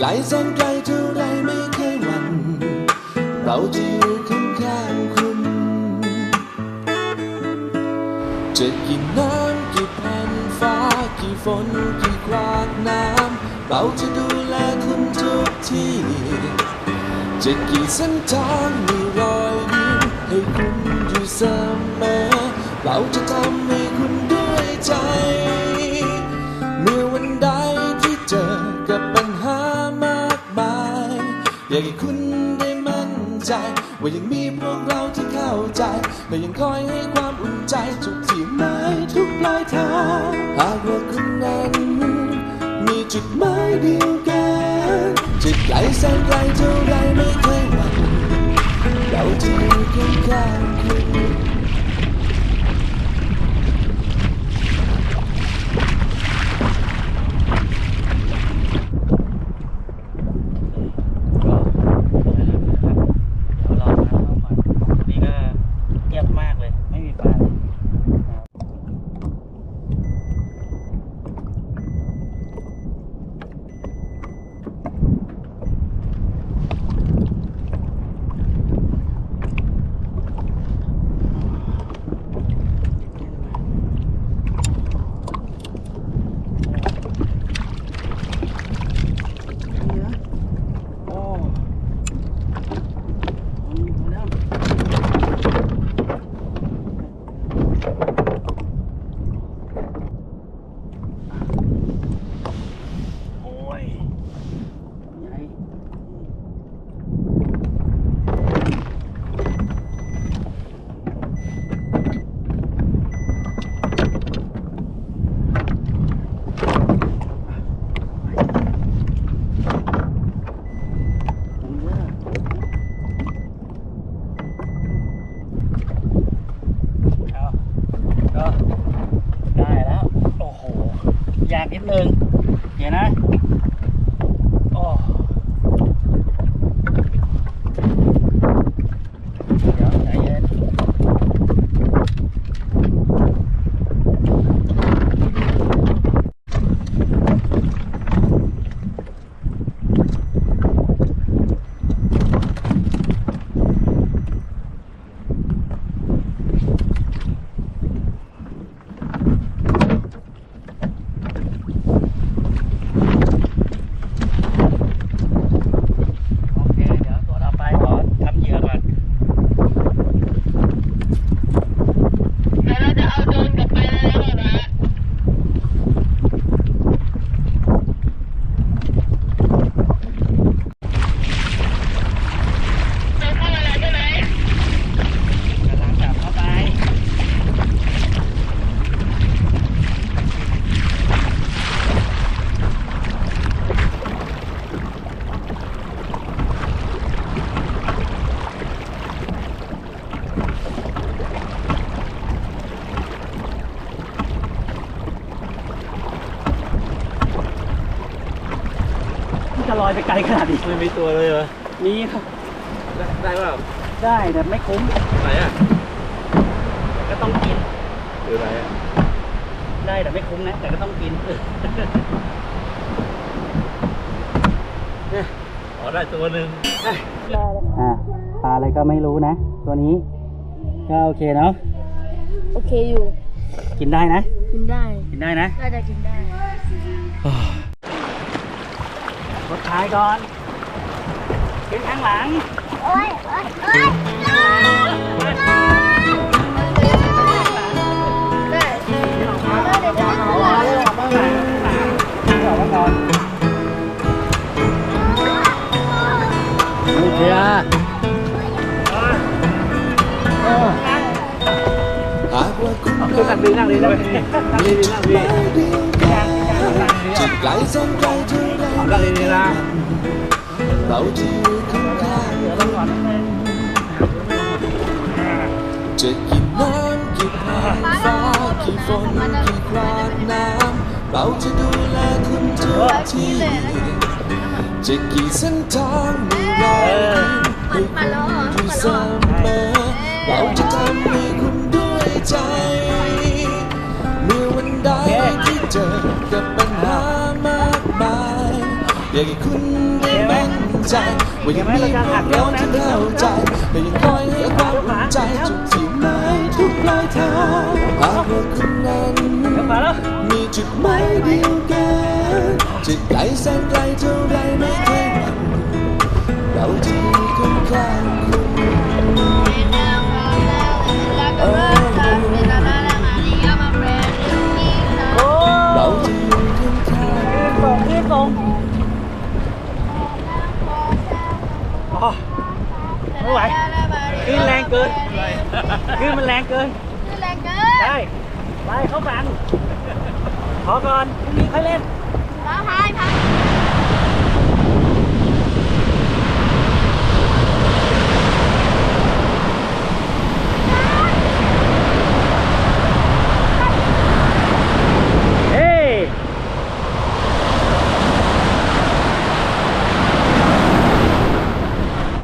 ไกลแสนไกลเท่าไรไม่เคยหวั่นเราจะอยู่ข้างๆคุณ จะกี่น้ำกี่แผ่นฟ้ากี่ฝนกี่กวาดน้ำเราจะดูแลคุณทุกที่จะกี่เส้นทางมีรอยยิ้มให้คุณอยู่เสมอเราจะทำ ว่ายังมีพวกเราที่เข้าใจและยังคอยให้ความอุ่นใจทุกที่หมายทุกปลายทางหากว่าคุณนั้นมีจุดหมายเดียวกันจะไกลแสนไกลเท่าไรไม่เคยหวั่นเราจะอยู่ข้างๆคุณ นิดนึง เดี๋ยวนะ โอ้เดี๋ยวใจเย็นโอเค เดี๋ยวตัวต่อไปขอทำเหยื่อก่อน แล้วเราจะเอาโดรนกลับไปแล้วเหรอนะเราเข้ามาแล้วใช่ไหม กำลังจับเข้าไป จะ ลอยไปไกลขนาดนี้ไม่มีตัวเลยเหรอมีครับ ได้ได้เปล่าได้แต่ไม่คุ้มไหนอะก็ต้องกินหรือไหนอะได้แต่ไม่คุ้มนะ แต่ก็ต้องกินอ๋อได้ตัวหนึ่งอ่าปลาอะไรก็ไม่รู้นะ ตัวนี้ ก็โอเคเนาะโอเคอยู่ กินได้นะ กินได้ กินได้นะน่าจะกินได้ รถท้ายก่อนขึ้นข้างหลังโอ้ยโอ้ยโอ้ยได้ เดี๋ยวจะขึ้นหลังโอเคอะหากว่าคุณตัวหนักดีนั่งดีนั่งดีนั่งดีนั่งดีหมายเดียวกันจะไกลแสนไกลเท่าไรนั่งดีนะเราจะอยู่ข้างๆเดี๋ยวลงก่อนนิดนึงจะกี่น้ำกี่แผ่นฟ้ากี่ฝนกี่กวาดน้ำเราจะดูแลคุณทุกที่จะกี่เส้นทางมีรอยยิ้มให้คุณอยู่เสมอเราจะทำ อยากให้คุณได้มั่นใจว่ายังมีพวกเราที่เข้าใจและยังคอยให้ความอุ่นใจทุกที่หมายทุกปลายทางหากว่าคุณนั้นมีจุดหมายเดียวกันจะไกลแสนไกลเท่า พอไม่ไหวขึ้นแรงเกินขึ้นมันแรงเกินขึ้นแรงเกินได้ไปเข้าฝันขอก่อนพรุ่งนี้ค่อยเล่นแพายพาย